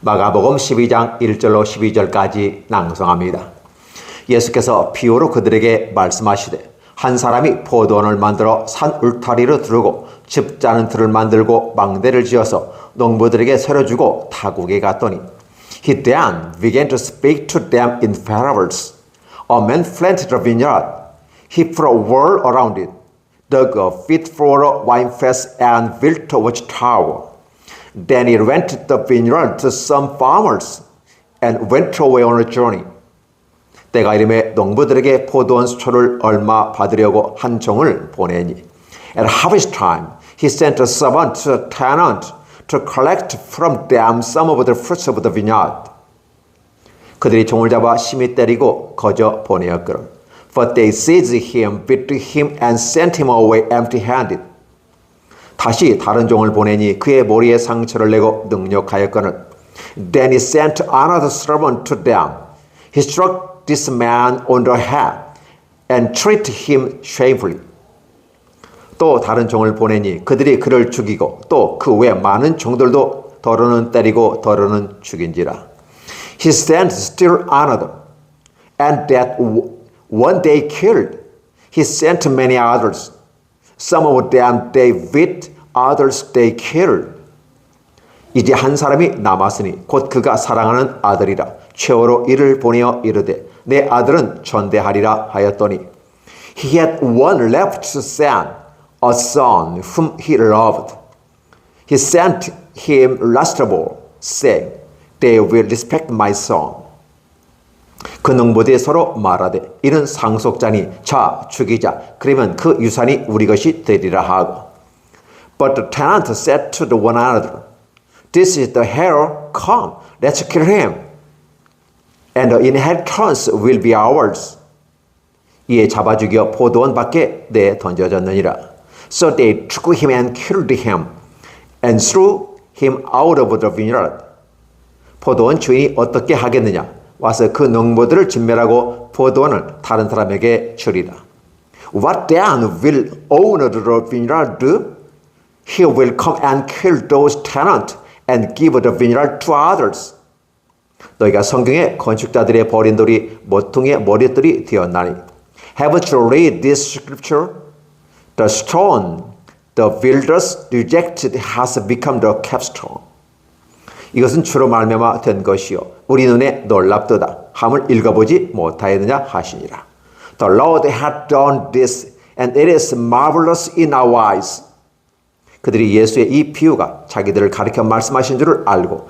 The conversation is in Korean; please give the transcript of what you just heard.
마가복음 12장 1절로 12절까지 낭송합니다. 예수께서 비유로 그들에게 말씀하시되 한 사람이 포도원을 만들어 산 울타리로 두르고 집 짜는 틀을 만들고 망대를 지어서 농부들에게 새로 주고 타국에 갔더니 He then began to speak to them in parables. A man planted a vineyard. He put a wall around it, dug a pit for a wine press, and built a watchtower. Then he rented the vineyard to some farmers and went away on a journey. 때가 이름에 농부들에게 포도원 수초를 얼마 받으려고 한 종을 보내니. At harvest time, he sent a servant to a tenant to collect from them some of the fruits of the vineyard. 그들이 종을 잡아 심히 때리고 거저 보내었거늘. But they seized him, beat him, and sent him away empty-handed. 다시 다른 종을 보내니 그의 머리에 상처를 내고 능력하였거늘. Then he sent another servant to them. He struck this man on the head and treated him shamefully. 또 다른 종을 보내니 그들이 그를 죽이고 또 그 외 많은 종들도 더러는 때리고 더러는 죽인지라. He sent still another, and that one they killed. He sent many others. Some of them they beat, others they killed. 이제 한 사람이 남았으니 곧 그가 사랑하는 아들이라 최후로 이를 보내어 이르되 내 아들은 전대하리라 하였더니 He had one left son, a son whom he loved. He sent him last of all, saying, They will respect my son. 그 능보들이 서로 말하되 이는 상속자니 자 죽이자 그러면 그 유산이 우리 것이 되리라 하고 But the tenant said to the one another This is the heir come let's kill him and the inheritance will be ours 이에 잡아 죽여 포도원 밖에 내 던져졌느니라 So they took him and killed him and threw him out of the vineyard 포도원 주인이 어떻게 하겠느냐 와서 그 농부들을 진멸하고 포도원을 다른 사람에게 주리라. What then will owner the vineyard do? He will come and kill those tenants and give the vineyard to others. 너희가 성경에 건축자들의 버린 돌이 모퉁이의 머리들이 되었나니. Haven't you read this scripture? The stone the builders rejected has become the capstone. 이것은 주로 말미암아 된 것이요 우리 눈에 놀랍도다 함을 읽어보지 못하였느냐 하시니라. The Lord had done this and it is marvelous in our eyes. 그들이 예수의 이 비유가 자기들을 가리켜 말씀하신 줄을 알고